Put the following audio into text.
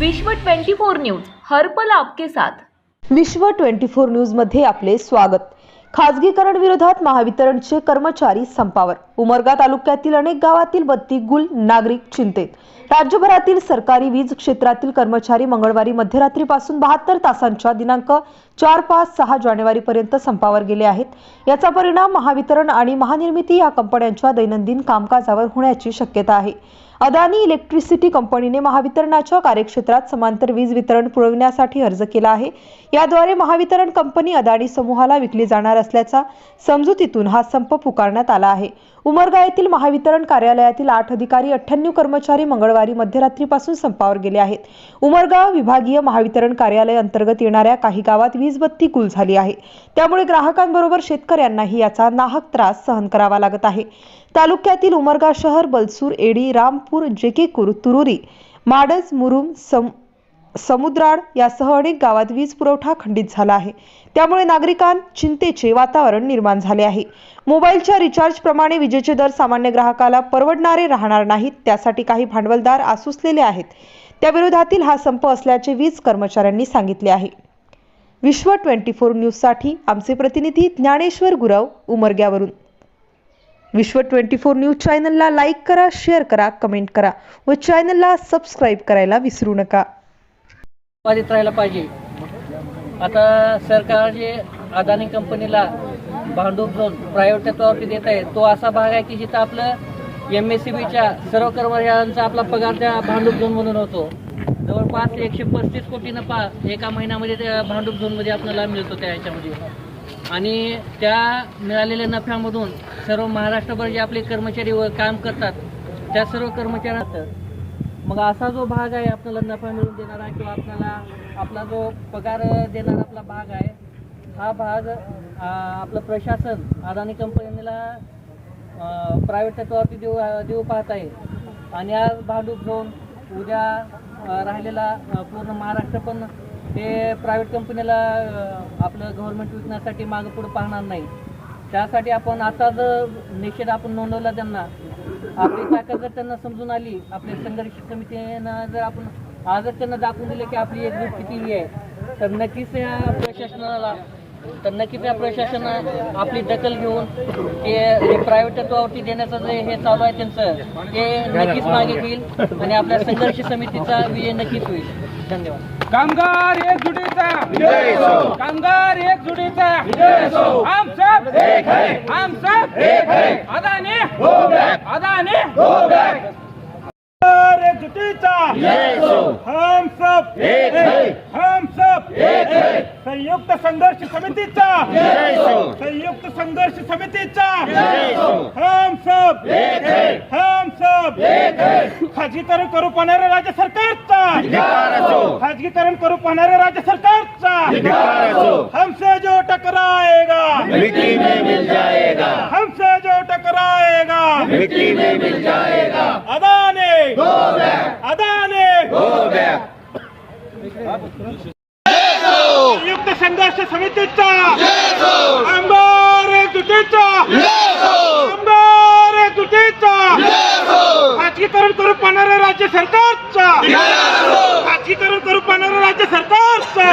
विश्व 24 न्यूज हर्पल आपके साथ. विश्व 24 न्यूजमध्ये आपले स्वागत. खाजगीकरण विरोधात महावितरणचे कर्मचारी संपावर. उमरगा तालुक्यातील अनेक गावातील बत्ती गुल नागरिक चिंतेत. राज्यभरातील सरकारी वीज क्षेत्रातील कर्मचारी मंगळवारी मध्यरात्रीपासून बहात्तर तासांच्या दिनांक चार पाच सहा जानेवारीपर्यंत संपावर गेले आहेत. याचा परिणाम महावितरण आणि महानिर्मिती या कंपन्यांच्या दैनंदिन कामकाजावर होण्याची शक्यता आहे. अदानी इलेक्ट्रिसिटी कंपनीने महावितरणाच्या कार्यक्षेत्रात समांतर वीज वितरण पुरविण्यासाठी अर्ज केला आहे. याद्वारे महावितरण कंपनी अदानी समूहाला विकली जाणार असल्याचा समजुतीतून हा संप पुकारण्यात आला आहे. उमरगा येथील महावितरण कार्यालयातील आठ अधिकारी अठ्ठ्याण्णव कर्मचारी मंगळवारी मध्यरात्रीपासून संपावर गेले आहेत. उमरगा विभागीय महावितरण कार्यालय अंतर्गत येणाऱ्या काही गावात वीज वीजबत्ती गुल झाली आहे. त्यामुळे ग्राहकांबरोबर शेतकऱ्यांनाही याचा नाहक त्रास सहन करावा लागत आहे. तालुक्यातील उमरगा शहर बलसूर एडी रामपूर जेकेकूर तुरुरी माडज मुरुम सम समुद्राड यासह अनेक गावात वीज पुरवठा खंडित झाला आहे. त्यामुळे नागरिकांत चिंतेचे वातावरण निर्माण झाले आहे. मोबाईलच्या रिचार्ज प्रमाणे विजेचे दर सामान्य ग्राहकाला परवडणारे राहणार नाहीत त्यासाठी काही भांडवलदार आसुसलेले आहेत. त्या विरोधातील हा संप असल्याचे वीज कर्मचाऱ्यांनी सांगितले आहे. विश्व ट्वेंटी फोर न्यूजसाठी आमचे प्रतिनिधी ज्ञानेश्वर गुरव उमरग्यावरून. विश्व ट्वेंटी फोर न्यूज चॅनलला लाईक करा शेअर करा कमेंट करा व चॅनलला सबस्क्राईब करायला विसरू नका. उत्पादित राहायला पाहिजे. आता सरकार जे अदानी कंपनीला भांडूप झोन प्रायव्हेट तत्वावरती देत आहे तो असा भाग आहे की जिथं आपलं एम एस सी बीच्या सर्व कर्मचाऱ्यांचा आपला पगार त्या भांडूप झोन म्हणून होतो. जवळपास एकशे पस्तीस कोटीनं पा एका महिन्यामध्ये त्या भांडूप झोनमध्ये आपल्याला मिळतो त्या ह्याच्यामध्ये आणि त्या मिळालेल्या नफ्यामधून सर्व महाराष्ट्रभर जे आपले कर्मचारी व काम करतात त्या सर्व कर्मचाऱ्यांना मग असा जो भाग आहे आपल्याला नफा मिळवून देणारा किंवा आपल्याला आपला जो पगार देणारा आपला भाग आहे हा भाग आपलं प्रशासन अदानी कंपनीला प्रायव्हेट तत्वावरती देऊ देऊ पाहत आहे आणि आज भांडूप घेऊन उद्या राहिलेला पूर्ण महाराष्ट्र पण ते प्रायव्हेट कंपनीला आपलं गव्हर्नमेंट विकण्यासाठी मागं पुढं पाहणार नाही. त्यासाठी आपण आता जर निषेध आपण नोंदवला त्यांना आपली ताकद जर त्यांना समजून आली आपल्या संघर्ष समितीनं जर आपण आजच त्यांना दाखवून दिलं की आपली एकजूट किती आहे तर नक्कीच या प्रशासनाला तर नक्कीच या प्रशासनानं आपली दखल घेऊन ते जे प्रायव्हेट तत्वावरती देण्याचं जे हे चालू आहे त्यांचं ते नक्कीच मागे घेईल आणि आपल्या संघर्ष समितीचा विजय नक्कीच होईल. धन्यवाद. कामगार एकजुटीचा कामगार एकजुटीचा हम सब हम सब अदानी. अदानी. कामगार एकजुटीचा हम सब हम सब संयुक्त संघर्ष समितीचा. संयुक्त संघर्ष समितीचा. हम सब. हम सब. खाजगीकरण करू पाहणाऱ्या राज्य सरकारचा. खाजगीकरण करू पाहणाऱ्या राज्य सरकारचा. हमसे जो टकराएगा. मिट्टी में मिल जाएगा. हमसे जो टकराएगा. मिट्टी में मिल जाएगा. अदाने. अदाने. संयुक्त संघर्ष समितीचा. आमदार एकजुटीचा आमदार एकजुटीचा खाजगीकरण करू पाहणाऱ्या राज्य सरकारचा. खाजगीकरण करू पाहणाऱ्या राज्य सरकारचा.